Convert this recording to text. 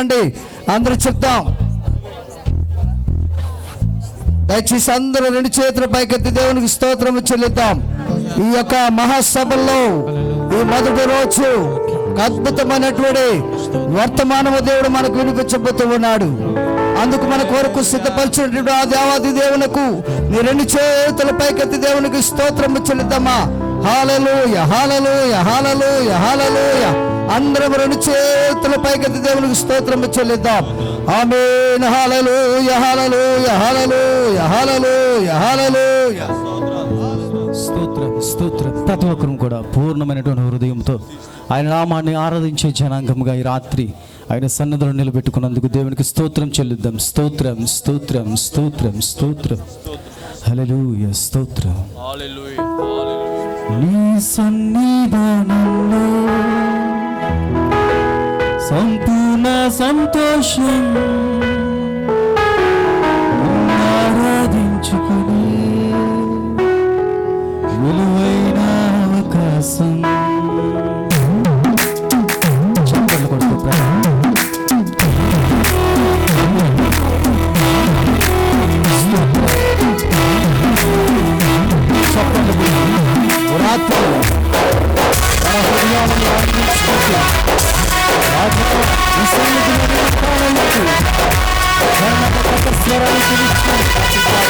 చెప్పండి. అందరూ చెప్తాం దయచేసి అందరూ రెండు చేతుల పైకెత్తి దేవునికి స్తోత్రం చెల్లిద్దాం. ఈ యొక్క మహాసభల్లో ఈ మొదటి రోజు అద్భుతమైనటువంటి వర్తమానము దేవుడు మనకు వినిపించబోతూ ఉన్నాడు. అందుకు మన కొరకు సిద్ధపరిచినటువంటి ఆ దేవాది దేవునకు నీ రెండు చేతుల పైకెత్తి దేవునికి స్తోత్రం చెల్లిద్దామా? హాలలోయ హాలలోయ హాలలోయ హాలలోయ. అందరం రెండు చేతుల పైకెత్తి దేవునికి స్తోత్రం చెల్లిద్దాం. ఆమేన్. హాలలోయ హాలలోయ హాలలోయ హాలలోయ హాలలోయ. స్తోత్రం స్తోత్రం. ప్రతి ఒక్కరం కూడా పూర్ణమైనటువంటి హృదయంతో ఆయన నామాన్ని ఆరాధించే జనాంగముగా ఈ రాత్రి ఆయన సన్నిధిలో నిలబెట్టుకున్నందుకు దేవునికి స్తోత్రం చెల్లిద్దాం. స్తోత్రం స్తోత్రం స్తోత్రం స్తోత్రం. హల్లెలూయ స్తోత్రం. నీ సన్నిధానంలో సంపూర్ణ సంతోషం ఆరాధించుకుని する力が